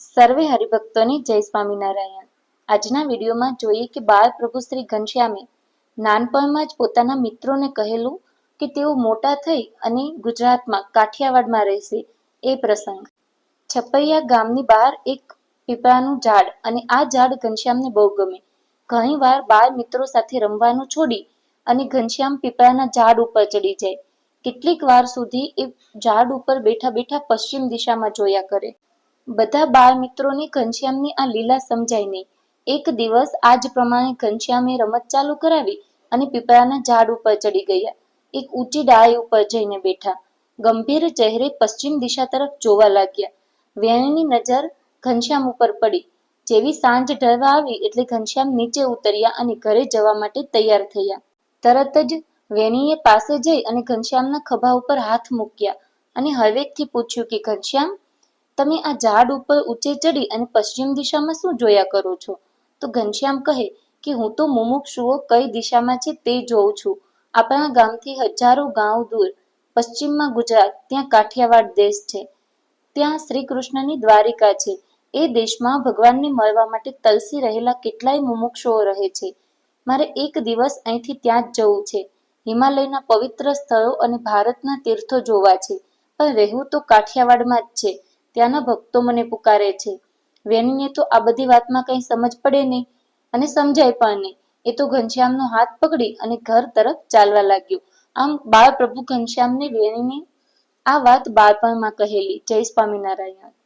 સર્વે હરિભક્તોને જય સ્વામિનારાયણ. આજના વિડીયોમાં જોઈએ કે બાળ પ્રભુ શ્રી ઘનશ્યામે નાનપણમાં જ પોતાના મિત્રોને કહેલું કે તેઓ મોટા થઈ અને ગુજરાતમાં કાઠિયાવાડમાં રહેશે એ પ્રસંગ. છપૈયા ગામની બહાર એક પીપળાનું ઝાડ અને આ ઝાડ ઘનશ્યામને બહુ ગમે. ઘણીવાર બાળ મિત્રો સાથે રમવાનું છોડી અને ઘનશ્યામ પીપળાના ઝાડ ઉપર ચડી જાય. કેટલીક વાર સુધી એ ઝાડ ઉપર બેઠા બેઠા પશ્ચિમ દિશામાં જોયા કરે. બધા બાળ મિત્રોને ઘનશ્યામની આ લીલા સમજાય નહીં. એક દિવસ આ જ પ્રમાણે ઘનશ્યામે રમત ચાલુ કરાવી અને પીપળાના ઝાડ ઉપર ચડી ગયા. એક ઊંચી ડાળી ઉપર જઈને બેઠા. ગંભીર ચહેરે પશ્ચિમ દિશા તરફ જોવા લાગ્યા. વેણની નજર ઘનશ્યામ ઉપર પડી. જેવી સાંજ ઢળવા આવી એટલે ઘનશ્યામ નીચે ઉતર્યા અને ઘરે જવા માટે તૈયાર થયા. તરત જ વેણીએ પાસે જઈ અને ઘનશ્યામના ખભા ઉપર હાથ મૂક્યા અને હવેકથી પૂછ્યું કે, ઘનશ્યામ તમે આ ઝાડ ઉપર ઊંચે ચડી અને પશ્ચિમ દિશામાં શું જોયા કરો છો? તો ઘનશ્યામ કહે કે હું તો મુમુક્ષુઓ કઈ દિશામાં છે તે જોઉં છું. આપણા ગામથી હજારો ગાંવ દૂર, પશ્ચિમમાં ગુજરાત, ત્યાં કાઠિયાવાડ દેશ છે. ત્યાં શ્રી કૃષ્ણની દ્વારિકા છે. એ દેશમાં ભગવાનને મળવા માટે તલસી રહેલા કેટલાય મુમુક્ષુઓ રહે છે. મારે એક દિવસ અહીંથી ત્યાં જ જવું છે. હિમાલયના પવિત્ર સ્થળો અને ભારતના તીર્થો જોવા છે. પણ રહેવું તો કાઠિયાવાડમાં જ છે. ત્યાંના ભક્તો મને પુકારે છે. વેનીને તો આ બધી વાતમાં કંઈ સમજ પડે નહીં અને સમજાય પણ નહીં. એ તો ઘનશ્યામનો હાથ પકડી અને ઘર તરફ ચાલવા લાગ્યો. આમ બાળ પ્રભુ ઘનશ્યામને વેણીની આ વાત બાળપણમાં કહેલી. જય સ્વામિનારાયણ.